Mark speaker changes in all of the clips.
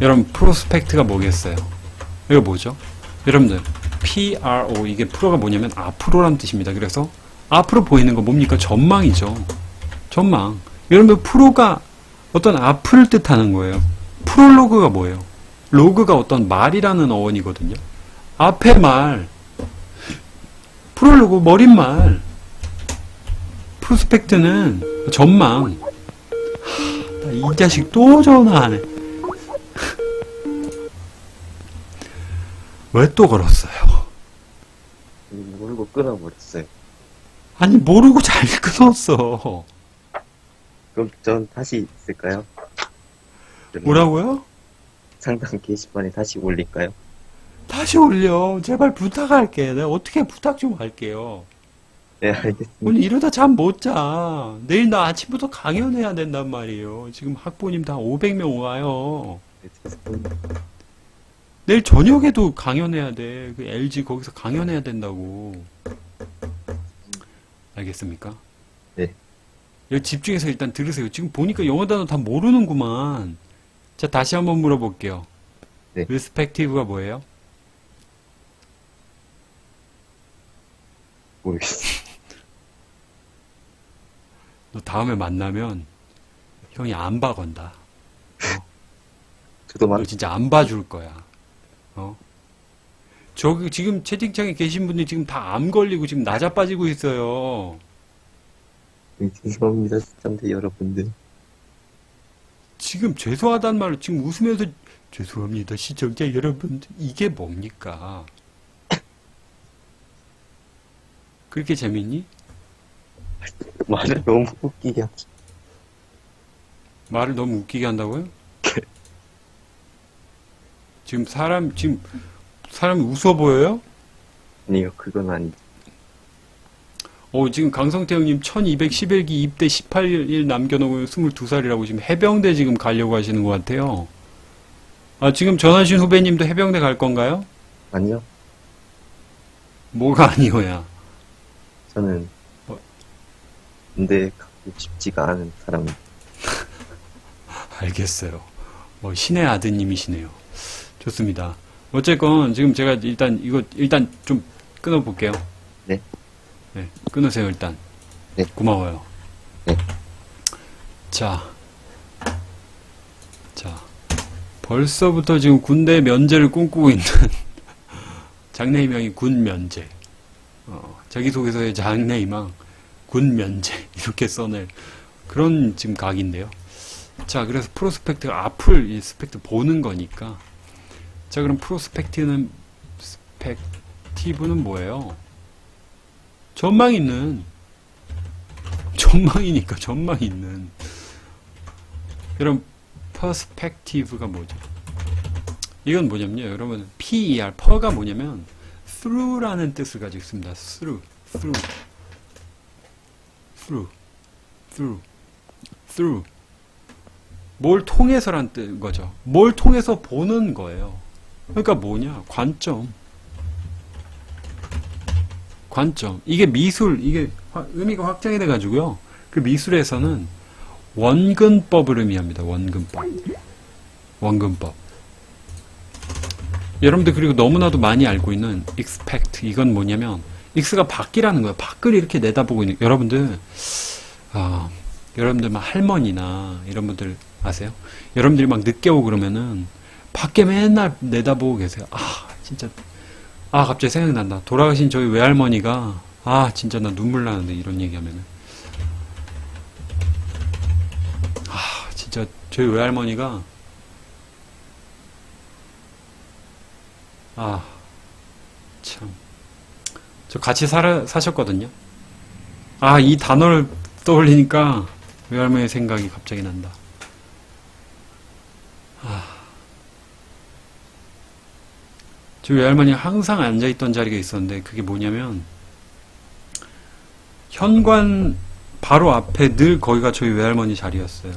Speaker 1: 여러분 프로스펙트가 뭐겠어요? 이거 뭐죠? 여러분들 PRO 이게 프로가 뭐냐면 앞으로란 뜻입니다. 그래서 앞으로 보이는 거 뭡니까? 전망이죠. 전망. 여러분들 프로가 어떤 앞을 뜻하는 거예요. 프롤로그가 뭐예요? 로그가 어떤 말이라는 어원이거든요. 앞에 말. 프롤로그 머릿말. 프로스펙트는 전망. 하, 나이 자식 또 전화하네. 왜 또 걸었어요?
Speaker 2: 모르고 끊어버렸어요.
Speaker 1: 아니 모르고 잘 끊었어.
Speaker 2: 그럼 전 다시 있을까요?
Speaker 1: 뭐라고요?
Speaker 2: 상담 게시판에 다시 올릴까요?
Speaker 1: 다시 올려. 제발 부탁할게. 내가 어떻게 부탁 좀 할게요.
Speaker 2: 네, 알겠습니다.
Speaker 1: 오늘 이러다 잠 못 자. 내일 나 아침부터 강연해야 된단 말이에요. 지금 학부모님 다 500명 와요.
Speaker 2: 네, 죄송합니다.
Speaker 1: 내일 저녁에도 강연해야 돼. 그 LG 거기서 강연해야 된다고. 알겠습니까?
Speaker 2: 네.
Speaker 1: 여기 집중해서 일단 들으세요. 지금 보니까 영어 단어 다 모르는구만. 자, 다시 한번 물어볼게요.
Speaker 2: 네.
Speaker 1: 리스펙티브가 뭐예요?
Speaker 2: 모르겠어요.
Speaker 1: 너 다음에 만나면 형이 안 봐건다.
Speaker 2: 저도
Speaker 1: 너
Speaker 2: 만,
Speaker 1: 진짜 안 봐줄 거야. 어? 저기 지금 채팅창에 계신 분들 지금 다 암 걸리고 지금 낮아빠지고 있어요.
Speaker 2: 네, 죄송합니다, 시청자 여러분들.
Speaker 1: 지금 죄송하다는 말로 지금 웃으면서 죄송합니다 시청자 여러분 이게 뭡니까? 그렇게 재밌니?
Speaker 2: 말을 너무 웃기게 하죠.
Speaker 1: 말을 너무 웃기게 한다고요? 지금 사람 지금 사람이 웃어 보여요?
Speaker 2: 아니요, 그건 아니죠.
Speaker 1: 어, 지금 강성태 형님 1211기 입대 18일 남겨놓고 22살이라고 지금 해병대 지금 가려고 하시는 것 같아요. 아, 지금 전화신 후배님도 해병대 갈 건가요?
Speaker 2: 아니요,
Speaker 1: 뭐가 아니오야.
Speaker 2: 저는,
Speaker 1: 뭐?
Speaker 2: 근데 갖고 싶지가 않은 사람은
Speaker 1: 알겠어요. 뭐 신의 아드님이시네요. 좋습니다. 어쨌건 지금 제가 일단 이거 일단 좀 끊어 볼게요.
Speaker 2: 네.
Speaker 1: 네, 끊으세요 일단.
Speaker 2: 네.
Speaker 1: 고마워요.
Speaker 2: 네.
Speaker 1: 자, 자, 벌써부터 지금 군대 면제를 꿈꾸고 있는 장래희망이 군 면제. 어, 자기소개서에 장래희망 군 면제 이렇게 써낼 그런 지금 각인데요. 자, 그래서 프로스펙트가 앞을 이 스펙트 보는 거니까. 자, 그럼 프로스펙트는 스펙티브는 뭐예요? 전망 있는 전망이니까 전망 있는. 여러분 퍼스펙티브가 뭐죠? 이건 뭐냐면요. 여러분 PER 퍼가 뭐냐면 through라는 뜻을 가지고 있습니다. through, through, through, through, through. 뭘 통해서란 뜻 거죠. 뭘 통해서 보는 거예요. 그러니까 뭐냐? 관점. 관점. 이게 미술, 이게 화- 의미가 확장이 돼가지고요. 그 미술에서는 원근법을 의미합니다. 원근법. 원근법. 여러분들 그리고 너무나도 많이 알고 있는 expect 이건 뭐냐면 x가 밖이라는 거예요. 밖을 이렇게 내다보고 있는 여러분들 아, 여러분들 막 할머니나 이런 분들 아세요? 여러분들이 막 늦게 오고 그러면은 밖에 맨날 내다보고 계세요. 아, 진짜 아, 갑자기 생각난다. 돌아가신 저희 외할머니가, 아, 진짜 나 눈물 나는데, 이런 얘기하면은. 아, 진짜 저희 외할머니가, 아, 참. 저 같이 살아, 사셨거든요. 아, 이 단어를 떠올리니까 외할머니 생각이 갑자기 난다. 저희 외할머니 항상 앉아있던 자리가 있었는데 그게 뭐냐면 현관 바로 앞에 늘 거기가 저희 외할머니 자리였어요.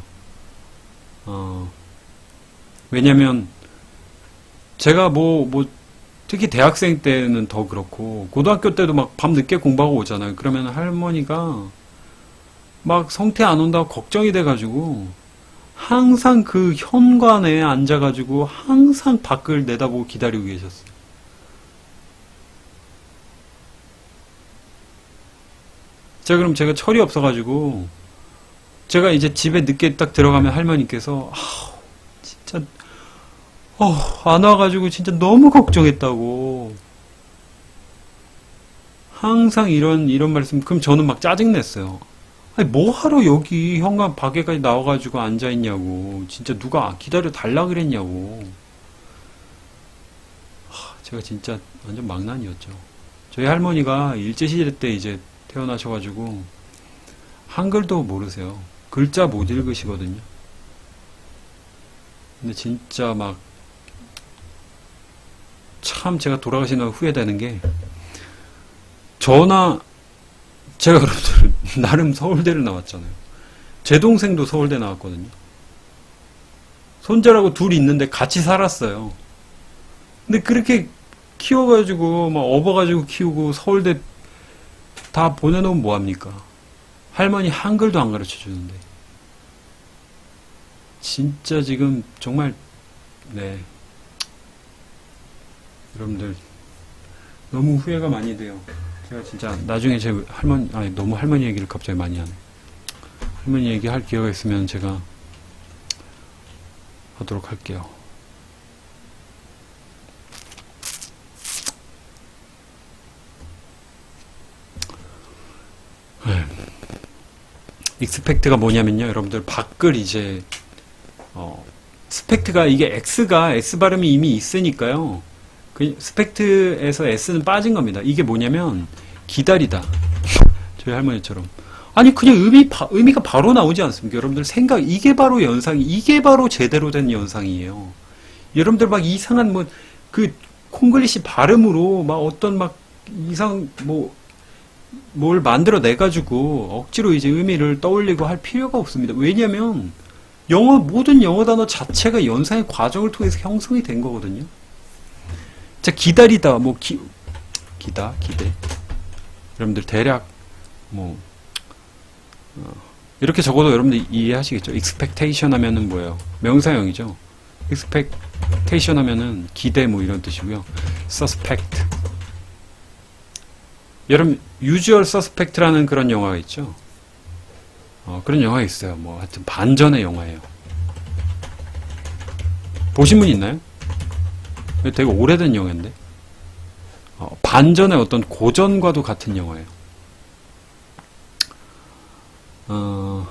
Speaker 1: 어, 왜냐면 제가 뭐, 뭐, 특히 대학생 때는 더 그렇고 고등학교 때도 막 밤 늦게 공부하고 오잖아요. 그러면 할머니가 막 성태 안 온다고 걱정이 돼가지고 항상 그 현관에 앉아가지고 항상 밖을 내다보고 기다리고 계셨어요. 제가 그럼 제가 철이 없어가지고 제가 이제 집에 늦게 딱 들어가면 할머니께서 아 진짜 어, 안 와가지고 진짜 너무 걱정했다고 항상 이런 이런 말씀 그럼 저는 막 짜증 냈어요. 아니 뭐 하러 여기 현관 밖에까지 나와가지고 앉아 있냐고 진짜 누가 기다려 달라 그랬냐고 하, 제가 진짜 완전 망난이었죠. 저희 할머니가 일제시대 때 이제 태어나셔가지고 한글도 모르세요. 글자 못 읽으시거든요. 근데 진짜 막 참 제가 돌아가신 날 후회되는 게 저나 제가 여러분들 나름 서울대를 나왔잖아요. 제 동생도 서울대 나왔거든요. 손자라고 둘 있는데 같이 살았어요. 근데 그렇게 키워가지고 막 업어가지고 키우고 서울대 다 보내놓으면 뭐합니까? 할머니 한글도 안 가르쳐 주는데. 진짜 지금 정말 네 여러분들 너무 후회가 많이 돼요. 제가 진짜 나중에 제 할머니 아니 너무 할머니 얘기를 갑자기 많이 하네. 할머니 얘기 할 기회가 있으면 제가 하도록 할게요. 익스펙트가 뭐냐면요, 여러분들 밖을 이제 어, 스펙트가 이게 X가 S 발음이 이미 있으니까요. 그 스펙트에서 S는 빠진 겁니다. 이게 뭐냐면 기다리다. 저희 할머니처럼. 아니 그냥 의미 바- 의미가 바로 나오지 않습니까? 여러분들 생각 이게 바로 연상이 이게 바로 제대로 된 연상이에요. 여러분들 막 이상한 뭐 그 콩글리시 발음으로 막 어떤 막 이상 뭐 뭘 만들어 내 가지고 억지로 이제 의미를 떠올리고 할 필요가 없습니다. 왜냐면 영어 모든 영어 단어 자체가 연상의 과정을 통해서 형성이 된 거거든요. 자 기다리다 뭐 기, 기다 기대 여러분들 대략 뭐 어, 이렇게 적어도 여러분들 이해하시겠죠? expectation 하면은 뭐예요? 명사형이죠. expectation 하면은 기대 뭐 이런 뜻이고요. suspect 여러분 usual suspect라는 그런 영화가 있죠. 어, 그런 영화 있어요. 뭐 하여튼 반전의 영화예요. 보신 분 있나요? 되게 오래된 영화인데. 어, 반전의 어떤 고전과도 같은 영화예요. 어,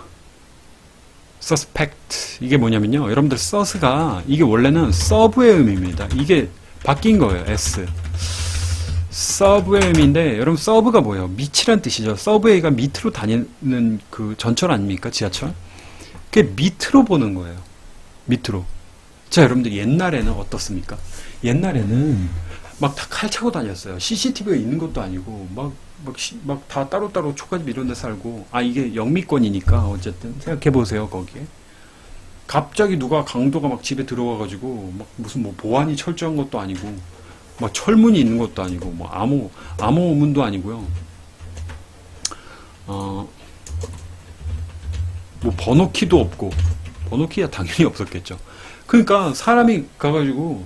Speaker 1: suspect 이게 뭐냐면요. 여러분들 서스가 이게 원래는 서브의 의미입니다. 이게 바뀐 거예요. S. 서브의 의미인데 여러분 서브가 뭐예요? 밑이란 뜻이죠. 서브웨이가 밑으로 다니는 그 전철 아닙니까? 지하철? 그게 밑으로 보는 거예요. 밑으로. 자, 여러분들 옛날에는 어떻습니까? 옛날에는 막 다 칼 차고 다녔어요. CCTV가 있는 것도 아니고 막막막다 따로따로 초가집 이런 데 살고 아 이게 영미권이니까 어쨌든 생각해 보세요 거기에 갑자기 누가 강도가 막 집에 들어와 가지고 막 무슨 뭐 보안이 철저한 것도 아니고 막 철문이 있는 것도 아니고 뭐 암호 암호 문도 아니고요. 어, 뭐 번호키도 없고 번호키야 당연히 없었겠죠. 그러니까 사람이 가가지고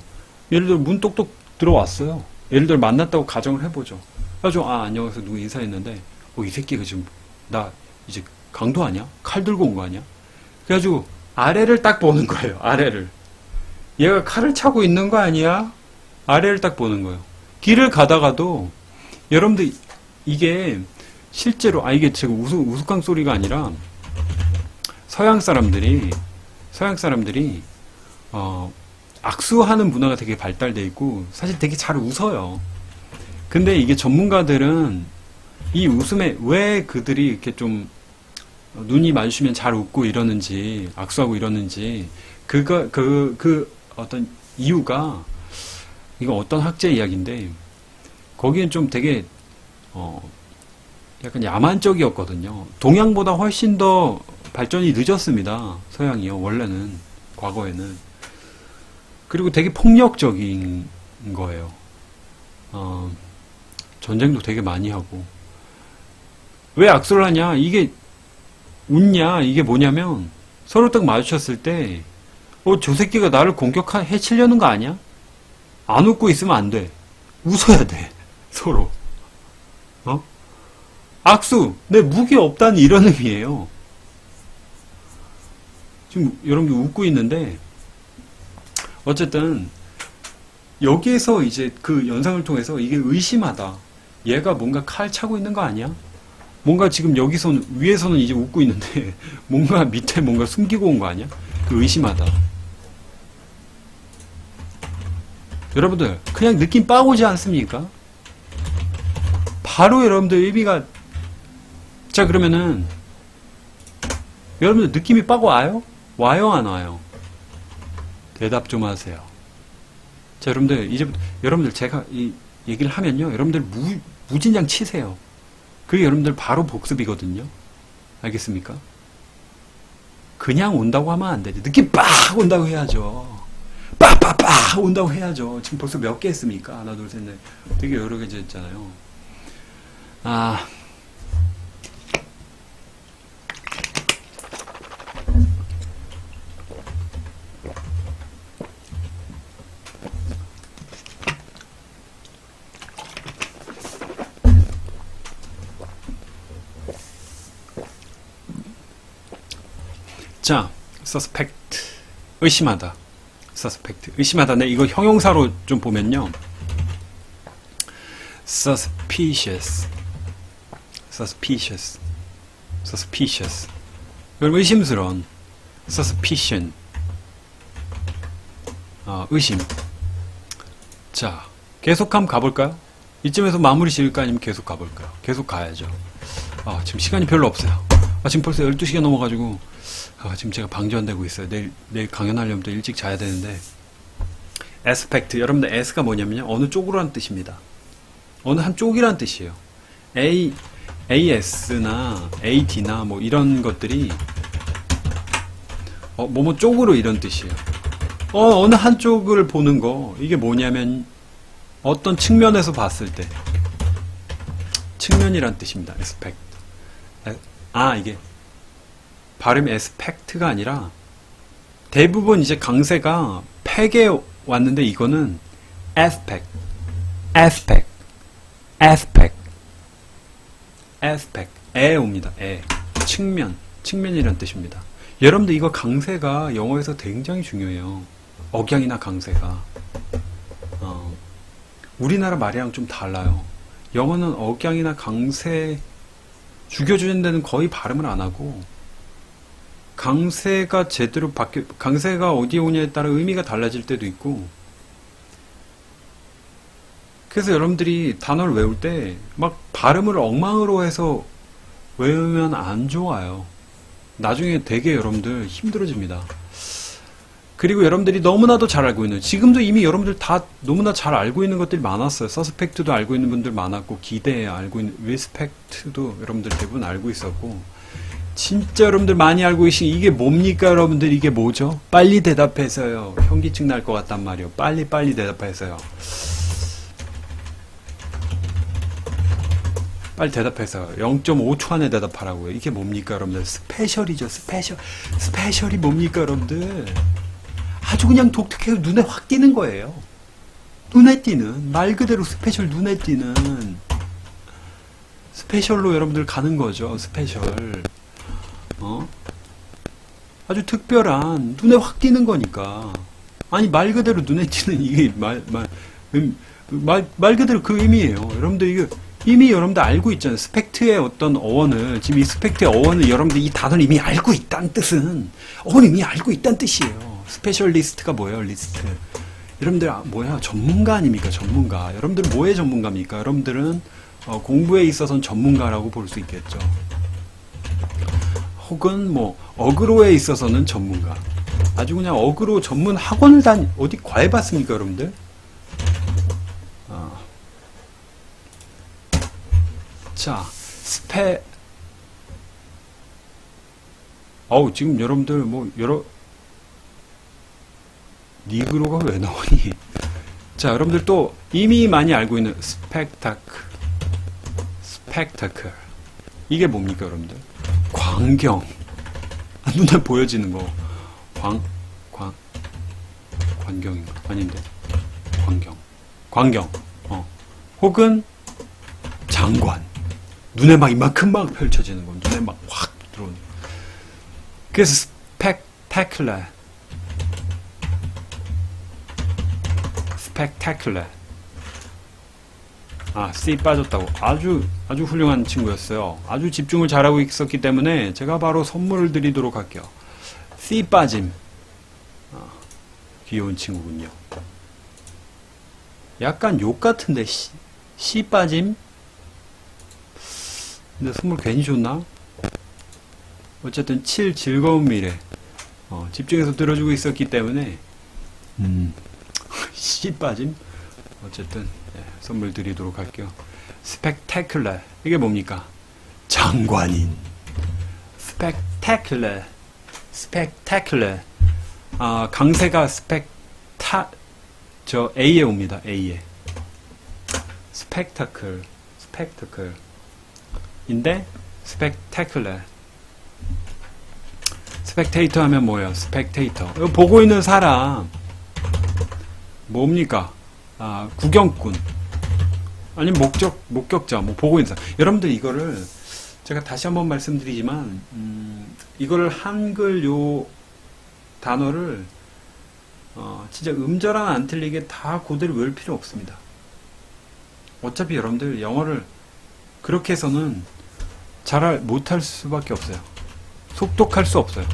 Speaker 1: 예를 들어 문 똑똑 들어왔어요. 예를 들어 만났다고 가정을 해보죠. 그래가지고 아 안녕하세요 누구 인사했는데 어 이 새끼가 지금 나 이제 강도 아니야? 칼 들고 온 거 아니야? 그래가지고 아래를 딱 보는 거예요. 아래를 얘가 칼을 차고 있는 거 아니야? 아래를 딱 보는 거예요. 길을 가다가도 여러분들 이게 실제로 아 이게 제가 우스, 우스꽝 소리가 아니라 서양 사람들이 서양 사람들이 어 악수하는 문화가 되게 발달돼 있고 사실 되게 잘 웃어요. 근데 이게 전문가들은 이 웃음에 왜 그들이 이렇게 좀 눈이 마주치면 잘 웃고 이러는지 악수하고 이러는지 그거 그그 어떤 이유가 이거 어떤 학자의 이야기인데 거기엔 좀 되게 어 약간 야만적이었거든요. 동양보다 훨씬 더 발전이 늦었습니다. 서양이요. 원래는 과거에는 그리고 되게 폭력적인 거예요. 어, 전쟁도 되게 많이 하고 왜 악수를 하냐? 이게 웃냐? 이게 뭐냐면 서로 딱 마주쳤을 때, 어, 저 새끼가 나를 공격하, 해치려는 거 아니야? 안 웃고 있으면 안 돼. 웃어야 돼. 서로. 어? 악수! 내 무기 없다는 이런 의미예요. 지금 여러분들 웃고 있는데, 어쨌든, 여기에서 이제 그 영상을 통해서 이게 의심하다. 얘가 뭔가 칼 차고 있는 거 아니야? 뭔가 지금 여기서는, 위에서는 이제 웃고 있는데, 뭔가 밑에 뭔가 숨기고 온 거 아니야? 그 의심하다. 여러분들, 그냥 느낌 빠오지 않습니까? 바로 여러분들 의미가, 자, 그러면은, 여러분들 느낌이 빠고 와요? 와요, 안 와요? 대답 좀 하세요. 자, 여러분들, 이제, 여러분들 제가 이 얘기를 하면요. 여러분들 무, 무진장 치세요. 그게 여러분들 바로 복습이거든요. 알겠습니까? 그냥 온다고 하면 안 되지. 느낌 빡 온다고 해야죠. 빡빡빡 온다고 해야죠. 지금 벌써 몇 개 했습니까? 하나, 둘, 셋, 넷. 되게 여러 개 했잖아요. 아. 자, suspect. 의심하다. Suspect. 의심하다. 네, 이거 형용사로 좀 보면요. suspicious. suspicious. suspicious. 그럼 의심스러운. suspicion. 아, 의심. 자, 계속 한번 가볼까요? 이쯤에서 마무리 지을까 아니면 계속 가볼까요? 계속 가야죠. 아, 지금 시간이 별로 없어요. 아, 지금 벌써 12시가 넘어가지고, 아, 지금 제가 방전되고 있어요. 내일, 내일 강연하려면 또 일찍 자야 되는데. aspect. 여러분들 S가 뭐냐면요. 어느 쪽으로라는 뜻입니다. 어느 한 쪽이라는 뜻이에요. A, AS나 AD나 뭐 이런 것들이, 어, 뭐뭐 쪽으로 이런 뜻이에요. 어, 어느 한쪽을 보는 거. 이게 뭐냐면, 어떤 측면에서 봤을 때. 측면이란 뜻입니다. aspect. 에- 아, 이게. 발음이 aspect가 아니라, 대부분 이제 강세가 팩에 왔는데, 이거는 aspect. aspect. aspect. aspect. 에 옵니다. 에. 측면. 측면이란 뜻입니다. 여러분들 이거 강세가 영어에서 굉장히 중요해요. 억양이나 강세가. 어, 우리나라 말이랑 좀 달라요. 영어는 억양이나 강세 죽여주는 데는 거의 발음을 안 하고 강세가 제대로 바뀌어 강세가 어디에 오냐에 따라 의미가 달라질 때도 있고 그래서 여러분들이 단어를 외울 때 막 발음을 엉망으로 해서 외우면 안 좋아요. 나중에 되게 여러분들 힘들어집니다. 그리고 여러분들이 너무나도 잘 알고 있는 지금도 이미 여러분들 다 너무나 잘 알고 있는 것들이 많았어요. 서스펙트도 알고 있는 분들 많았고 기대 알고 있는 리스펙트도 여러분들 대부분 알고 있었고 진짜 여러분들 많이 알고 계신 이게 뭡니까 여러분들 이게 뭐죠? 빨리 대답해서요. 현기증 날 것 같단 말이에요. 빨리 빨리 대답해서요. 빨리 대답해서 0.5초 안에 대답하라고요. 이게 뭡니까 여러분들? 스페셜이죠. 스페셜. 스페셜이 뭡니까 여러분들? 아주 그냥 독특해서 눈에 확 띄는 거예요. 눈에 띄는 말 그대로 스페셜 눈에 띄는 스페셜로 여러분들 가는 거죠. 스페셜. 어? 아주 특별한 눈에 확 띄는 거니까. 아니 말 그대로 눈에 띄는 이게 말말 음, 말, 말 그대로 그 의미예요. 여러분들 이게 이미 여러분들 알고 있잖아요. 스펙트의 어떤 어원을 지금 이 스펙트의 어원을 여러분들 이 단어를 이미 알고 있다는 뜻은 어원 이미 알고 있다는 뜻이에요. 스페셜리스트가 뭐예요? 리스트. 여러분들 아, 뭐야? 전문가 아닙니까? 전문가. 여러분들 뭐의 전문가입니까? 여러분들은 어, 공부에 있어서는 전문가라고 볼 수 있겠죠. 혹은 뭐 어그로에 있어서는 전문가. 아주 그냥 어그로 전문 학원을 다니 어디 과외 봤습니까, 여러분들? 어. 자, 스페 어우, 지금 여러분들 뭐 여러 니그로가 왜 나오니? 자, 여러분들 또 이미 많이 알고 있는 스펙타크 스펙타클 이게 뭡니까, 여러분들? 광경. 눈에 보여지는 거. 광, 광, 관경인가? 아닌데. 광경. 광경. 어. 혹은 장관. 눈에 막 이만큼 막 펼쳐지는 거. 눈에 막 확 들어오는 거. 그래서 스펙타클러. 스펙타클러. 아, C 빠졌다고. 아주, 아주 훌륭한 친구였어요. 아주 집중을 잘하고 있었기 때문에 제가 바로 선물을 드리도록 할게요. C 빠짐. 아, 귀여운 친구군요. 약간 욕 같은데, C, C 빠짐? 근데 선물 괜히 줬나? 어쨌든 7 즐거운 미래. 어, 집중해서 들어주고 있었기 때문에, 음, C 빠짐? 어쨌든 예, 선물 드리도록 할게요. 스펙타클러 이게 뭡니까? 장관인. 스펙타클러, 스펙타클러. 아 강세가 스펙타 저 A에 옵니다. A에. 스펙타클, 스펙타클. 인데 스펙타클러. 스펙테이터 하면 뭐예요? 스펙테이터. 이거 보고 있는 사람 뭡니까? 아, 구경꾼. 아니, 목적, 목격자, 뭐, 보고 사람. 여러분들 이거를, 제가 다시 한번 말씀드리지만, 음, 이거를 한글 요 단어를, 어, 진짜 음절 하나 안 틀리게 다 그대로 외울 필요 없습니다. 어차피 여러분들 영어를 그렇게 해서는 잘 못할 수밖에 없어요. 속독할 수 없어요.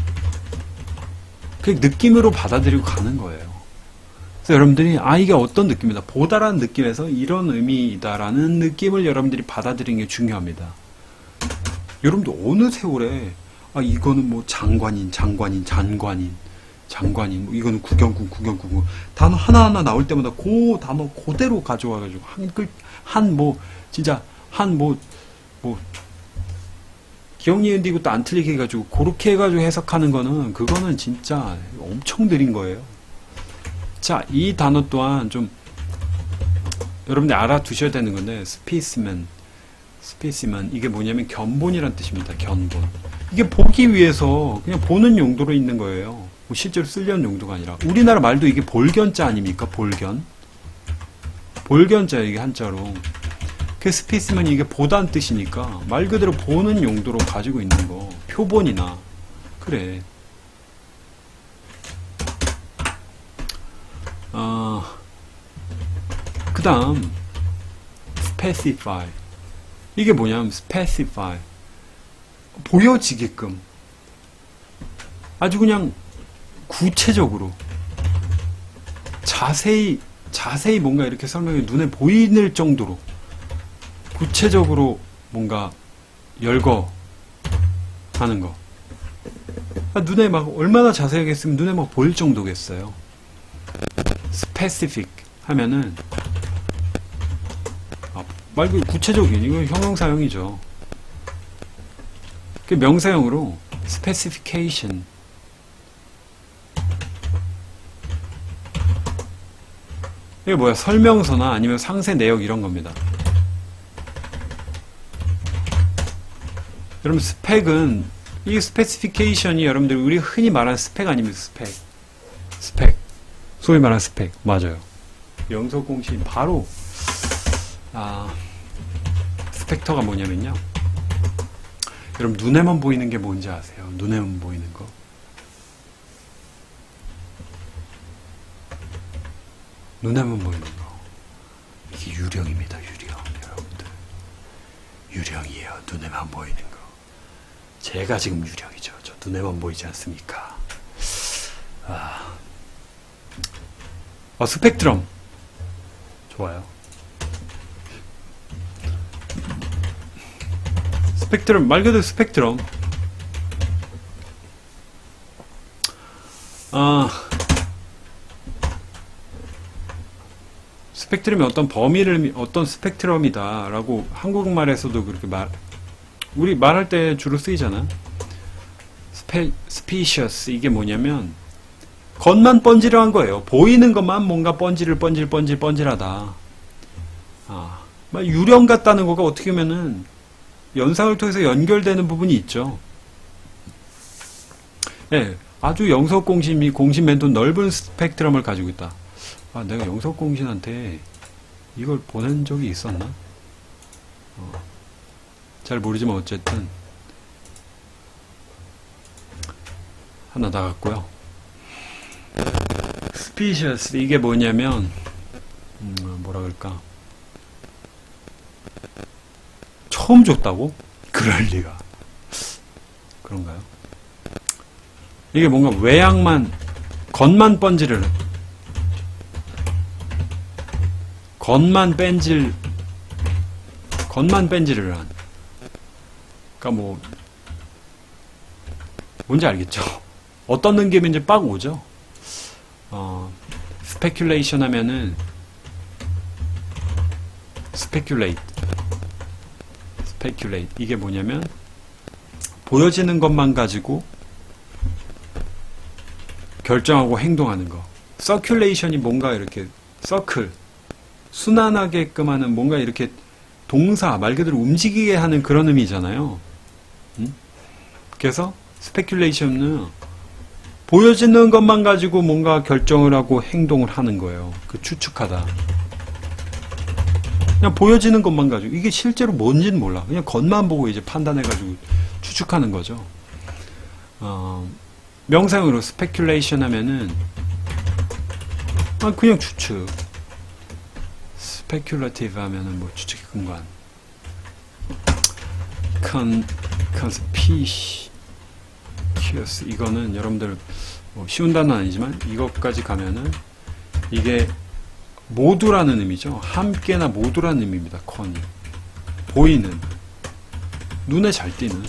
Speaker 1: 그 느낌으로 받아들이고 가는 거예요. 그래서 여러분들이 아 이게 어떤 느낌이다 보다라는 느낌에서 이런 의미다라는 느낌을 여러분들이 받아들이는 게 중요합니다. 여러분들 어느 세월에 아 이거는 뭐 장관인 장관인 장관인 장관인 뭐 이거는 구경꾼 구경꾼 뭐 단어 하나하나 나올 때마다 그 단어 그대로 가져와 가지고 한글한 뭐 진짜 한뭐뭐 기억 니은 디고 또 안 틀리게 해가지고 그렇게 해가지고 해석하는 거는 그거는 진짜 엄청 느린 거예요. 자, 이 단어 또한 좀 여러분들 알아두셔야 되는 건데 스피스맨, 스피스맨 이게 뭐냐면 견본이란 뜻입니다. 견본. 이게 보기 위해서 그냥 보는 용도로 있는 거예요. 뭐 실제로 쓰려는 용도가 아니라 우리나라 말도 이게 볼견자 아닙니까? 볼견. 볼견자 이게 한자로. 그 스피스맨 이게 보다는 뜻이니까 말 그대로 보는 용도로 가지고 있는 거. 표본이나 그래. 어, 그 다음, specify. 이게 뭐냐면, specify. 보여지게끔. 아주 그냥 구체적으로. 자세히, 자세히 뭔가 이렇게 설명해 눈에 보이는 정도로. 구체적으로 뭔가 열거 하는 거. 아, 눈에 막 얼마나 자세하게 쓰면 눈에 막 보일 정도겠어요. Specific 하면은 아, 말 그대로 구체적인 이건 형용사형이죠. 그 명사형으로 specification 이게 뭐야 설명서나 아니면 상세 내역 이런 겁니다. 여러분 스펙은 이 스페시피케이션이 여러분들 우리 흔히 말하는 스펙 아니면 스펙 소위 말하는 스펙. 맞아요. 영석 공신 바로. 아 스펙터가 뭐냐면요. 여러분 눈에만 보이는 게 뭔지 아세요? 눈에만 보이는 거? 눈에만 보이는 거. 이게 유령입니다 유령 여러분들. 유령이에요 눈에만 보이는 거. 제가 지금 유령이죠. 저 눈에만 보이지 않습니까? 아 어, 스펙트럼. 좋아요. 스펙트럼, 말 그대로 스펙트럼. 아, 스펙트럼이 어떤 범위를, 어떤 스펙트럼이다라고 한국말에서도 그렇게 말, 우리 말할 때 주로 쓰이잖아. 스페, 스피셔스, 이게 뭐냐면, 겉만 번지르한 거예요. 보이는 것만 뭔가 번지를 번질 번질 번질하다. 아, 막 유령 같다는 거가 어떻게 보면은 연상을 통해서 연결되는 부분이 있죠. 예, 아주 영석공신 공신맨도 넓은 스펙트럼을 가지고 있다. 아, 내가 영석 공신한테 이걸 보낸 적이 있었나? 어, 잘 모르지만 어쨌든 하나 나갔고요. 스피셔스 이게 뭐냐면 음, 뭐라 그럴까? 처음 줬다고? 그럴 리가. 그런가요? 이게 뭔가 외양만 겉만 번지를 겉만 뺀질 겉만 뺀질을 한 그러니까 뭐 뭔지 알겠죠? 어떤 능낌인지 빡 오죠? 어, 스페큘레이션 하면은 스페큘레이트 스페큘레이트 이게 뭐냐면 보여지는 것만 가지고 결정하고 행동하는 거. 서큘레이션이 뭔가 이렇게 서클 순환하게끔 하는 뭔가 이렇게 동사 말 그대로 움직이게 하는 그런 의미잖아요. 음? 그래서 스페큘레이션은 보여지는 것만 가지고 뭔가 결정을 하고 행동을 하는 거예요. 그 추측하다. 그냥 보여지는 것만 가지고 이게 실제로 뭔지는 몰라. 그냥 겉만 보고 이제 판단해가지고 추측하는 거죠. 어, 명상으로 스페큘레이션 하면은 아 그냥 추측. 스페큘러티브 하면은 뭐 추측의 근간. 컨 컨스피시 키어스 이거는 여러분들 뭐 쉬운 단어는 아니지만 이것까지 가면은 이게 모두라는 의미죠. 함께나 모두라는 의미입니다. 컨이 보이는 눈에 잘 띄는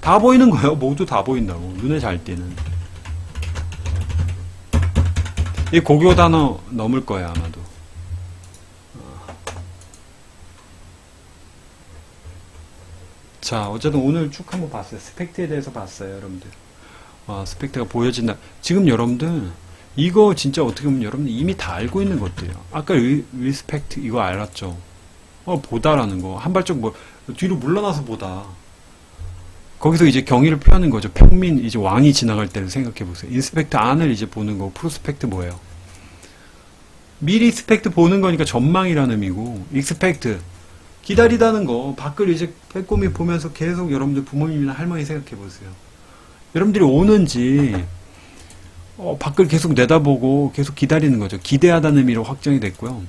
Speaker 1: 다 보이는 거예요. 모두 다 보인다고 눈에 잘 띄는 이 고교 단어 넘을 거야 아마도. 자 어쨌든 오늘 쭉 한번 봤어요. 스펙트에 대해서 봤어요, 여러분들. 아, 스펙트가 보여진다. 지금 여러분들 이거 진짜 어떻게 보면 여러분들 이미 다 알고 있는 것들이에요. 아까 리, 리스펙트 이거 알았죠? 어, 보다라는 거. 한 발짝 뭐, 뒤로 물러나서 보다. 거기서 이제 경의를 표하는 거죠. 평민, 이제 왕이 지나갈 때를 생각해 보세요. 인스펙트 안을 이제 보는 거. 프로스펙트 뭐예요? 미리 스펙트 보는 거니까 전망이라는 의미고, 익스펙트. 기다리다는 거. 밖을 이제 빼꼼히 보면서 계속 여러분들 부모님이나 할머니 생각해 보세요. 여러분들이 오는지, 어, 밖을 계속 내다보고 계속 기다리는 거죠. 기대하다는 의미로 확정이 됐고요.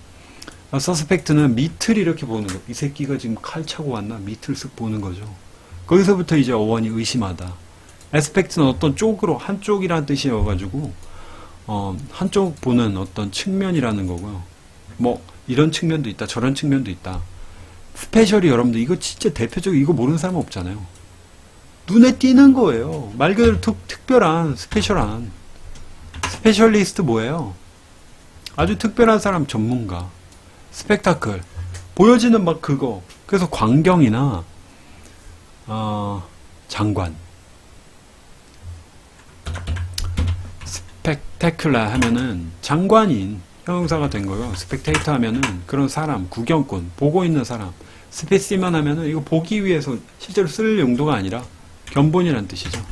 Speaker 1: 아, 서스펙트는 밑을 이렇게 보는 거. 이 새끼가 지금 칼 차고 왔나? 밑을 쓱 보는 거죠. 거기서부터 이제 어원이 의심하다. 에스펙트는 어떤 쪽으로, 한쪽이라는 뜻이어가지고, 어, 한쪽 보는 어떤 측면이라는 거고요. 뭐, 이런 측면도 있다, 저런 측면도 있다. 스페셜이 여러분들, 이거 진짜 대표적으로 이거 모르는 사람 없잖아요. 눈에 띄는 거예요. 말 그대로 특, 특별한, 스페셜한. 스페셜리스트 뭐예요? 아주 특별한 사람 전문가. 스펙타클. 보여지는 막 그거. 그래서 광경이나, 어, 장관. 스펙테클라 하면은 장관인 형용사가 된 거고요. 스펙테이터 하면은 그런 사람, 구경꾼, 보고 있는 사람. 스페시먼 하면은 이거 보기 위해서 실제로 쓸 용도가 아니라 견본이라는 뜻이죠.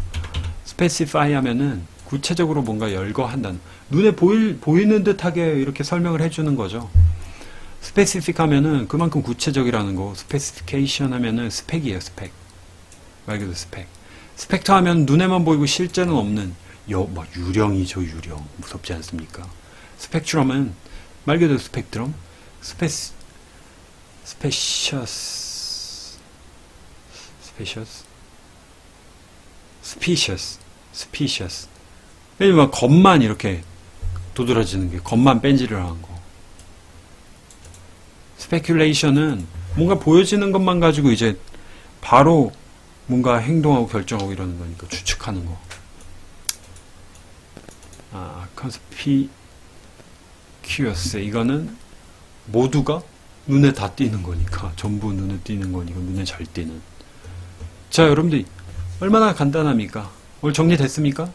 Speaker 1: 스페시파이 하면은 구체적으로 뭔가 열거한다는 눈에 보일, 보이는 듯하게 이렇게 설명을 해주는 거죠. 스페시픽 하면은 그만큼 구체적이라는 거, 스페시피케이션 하면은 스펙이에요, 스펙. 말 그대로 스펙. 스펙터 하면 눈에만 보이고 실제는 없는 여, 뭐 유령이죠, 유령. 무섭지 않습니까? 스펙트럼은 말 그대로 스펙트럼, 스페스, 스페셔스, 스페셔스, 스피셔스, 스피셔스. 왜냐면 겉만 이렇게 도드라지는 게 겉만 뺀질을 하는 거. 스페큘레이션은 뭔가 보여지는 것만 가지고 이제 바로 뭔가 행동하고 결정하고 이러는 거니까 추측하는 거. 아, 컨스피 큐어스 이거는 모두가 눈에 다 띄는 거니까 전부 눈에 띄는 거니까 눈에 잘 띄는. 자, 여러분들 얼마나 간단합니까? 오늘 정리됐습니까?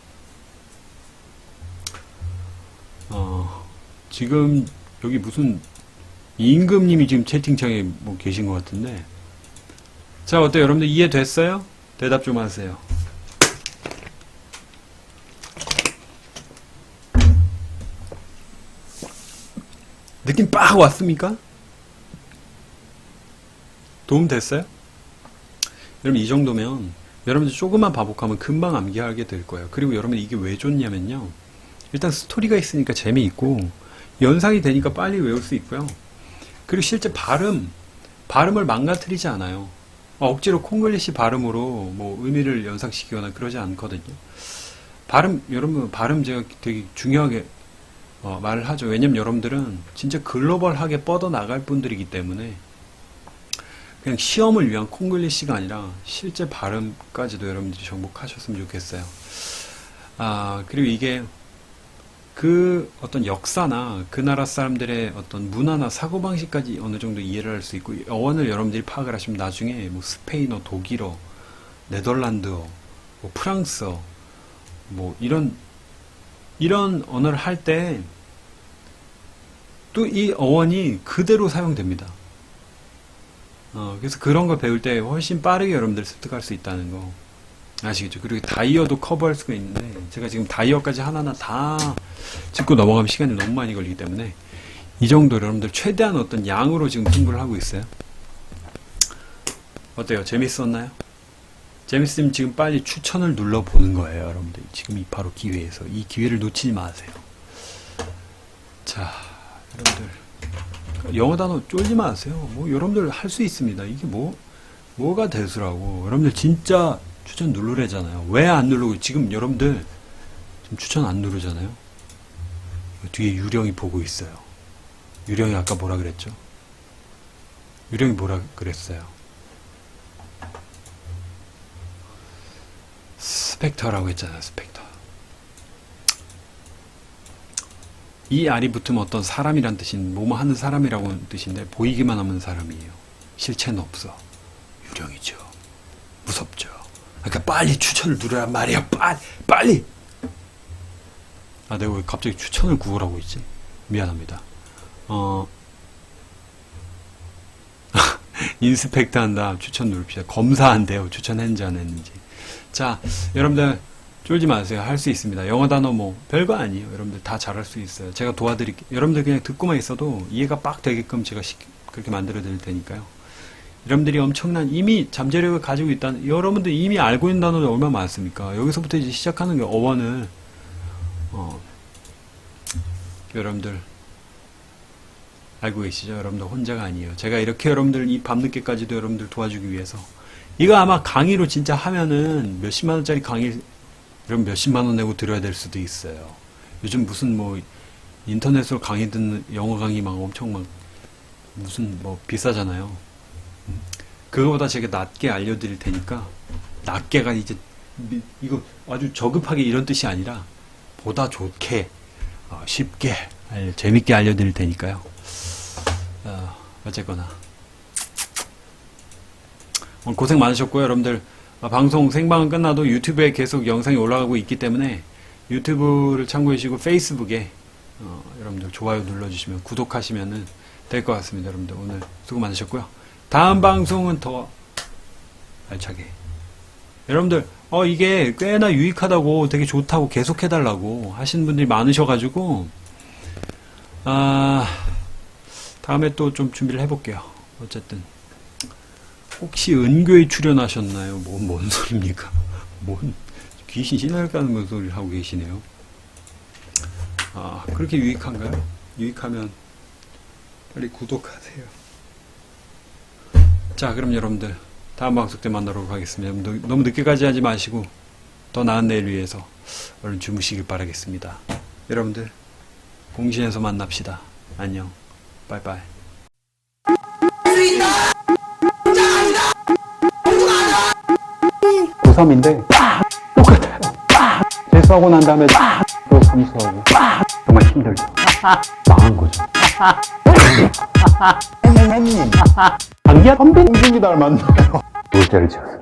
Speaker 1: 어, 지금 여기 무슨 임금님이 지금 채팅창에 뭐 계신 것 같은데. 자, 어때요? 여러분들 이해됐어요? 대답 좀 하세요. 느낌 빡 왔습니까? 도움 됐어요? 여러분 이 정도면 여러분들 조금만 반복하면 금방 암기하게 될 거예요. 그리고 여러분 이게 왜 좋냐면요. 일단 스토리가 있으니까 재미있고 연상이 되니까 빨리 외울 수 있고요. 그리고 실제 발음, 발음을 망가뜨리지 않아요. 어, 억지로 콩글리시 발음으로 뭐 의미를 연상시키거나 그러지 않거든요. 발음, 여러분 발음 제가 되게 중요하게 어, 말을 하죠. 왜냐면 여러분들은 진짜 글로벌하게 뻗어 나갈 분들이기 때문에 그냥 시험을 위한 콩글리시가 아니라 실제 발음까지도 여러분들이 정복하셨으면 좋겠어요. 아, 그리고 이게 그 어떤 역사나 그 나라 사람들의 어떤 문화나 사고방식까지 어느 정도 이해를 할 수 있고 어원을 여러분들이 파악을 하시면 나중에 뭐 스페인어, 독일어, 네덜란드어, 뭐 프랑스어 뭐 이런 이런 언어를 할때 또 이 어원이 그대로 사용됩니다. 어, 그래서 그런 거 배울 때 훨씬 빠르게 여러분들 습득할 수 있다는 거 아시겠죠? 그리고 다이어도 커버할 수가 있는데 제가 지금 다이어까지 하나하나 다 짚고 넘어가면 시간이 너무 많이 걸리기 때문에 이 정도 여러분들 최대한 어떤 양으로 지금 승부를 하고 있어요. 어때요? 재밌었나요? 재밌으면 지금 빨리 추천을 눌러보는 거예요, 여러분들. 지금 이 바로 기회에서. 이 기회를 놓치지 마세요. 자, 여러분들. 영어 단어 쫄지 마세요. 뭐, 여러분들 할 수 있습니다. 이게 뭐, 뭐가 대수라고. 여러분들 진짜 추천 누르래잖아요. 왜 안 누르고, 지금 여러분들 지금 추천 안 누르잖아요. 뒤에 유령이 보고 있어요. 유령이 아까 뭐라 그랬죠? 유령이 뭐라 그랬어요? 스펙터라고 했잖아요, 스펙터. 이 알이 붙으면 어떤 사람이란 뜻인, 뭐뭐 하는 사람이라고 뜻인데, 보이기만 하면 사람이에요. 실체는 없어. 유령이죠. 무섭죠. 그러니까 빨리 추천을 누르란 말이야, 빨리! 빨리! 아, 내가 왜 갑자기 추천을 구하라고 있지? 미안합니다. 어, 인스펙트 한다. 추천 누릅시다. 검사한대요. 추천했는지 안 했는지. 자, 여러분들 쫄지 마세요. 할 수 있습니다. 영어 단어 뭐 별거 아니에요. 여러분들 다 잘할 수 있어요. 제가 도와드릴게요. 여러분들 그냥 듣고만 있어도 이해가 빡 되게끔 제가 시- 그렇게 만들어 드릴 테니까요. 여러분들이 엄청난 이미 잠재력을 가지고 있다는 여러분들 이미 알고 있는 단어들 얼마나 많습니까? 여기서부터 이제 시작하는 게 어원을 어, 여러분들 알고 계시죠? 여러분들 혼자가 아니에요. 제가 이렇게 여러분들 이 밤늦게까지도 여러분들 도와주기 위해서 이거 아마 강의로 진짜 하면은 몇십만 원짜리 강의 여러분 몇십만 원 내고 들어야 될 수도 있어요. 요즘 무슨 뭐 인터넷으로 강의 듣는 영어 강의 막 엄청 막 무슨 뭐 비싸잖아요. 음. 그거보다 제가 낮게 알려드릴 테니까 낮게가 이제 미- 이거 아주 저급하게 이런 뜻이 아니라 보다 좋게 어, 쉽게 알- 재밌게 알려드릴 테니까요. 어, 어쨌거나 오늘 고생 많으셨고요, 여러분들. 아, 방송 생방은 끝나도 유튜브에 계속 영상이 올라가고 있기 때문에 유튜브를 참고해 주시고 페이스북에 어, 여러분들 좋아요 눌러주시면 구독하시면 될 것 같습니다, 여러분들. 오늘 수고 많으셨고요. 다음 방송은 더 알차게. 여러분들, 어, 이게 꽤나 유익하다고 되게 좋다고 계속 해달라고 하시는 분들이 많으셔가지고, 아, 다음에 또 좀 준비를 해볼게요. 어쨌든. 혹시 은교에 출연하셨나요? 뭐, 뭔 소리입니까? 뭔, 귀신 신을 까는 소리를 하고 계시네요. 아, 그렇게 유익한가요? 유익하면 빨리 구독하세요. 자, 그럼 여러분들, 다음 방송 때 하겠습니다. 여러분들 너무 늦게까지 하지 마시고, 더 나은 내일 위해서 얼른 주무시길 바라겠습니다. 여러분들, 공신에서 만납시다. 안녕. 빠이빠이.
Speaker 3: 고3인데 똑같아요. 재수하고 난 다음에 또 감수하고 정말 힘들죠. 망한 거죠. 님 장기야 선배 공준이 닮았나요? 놀자를 지었어요.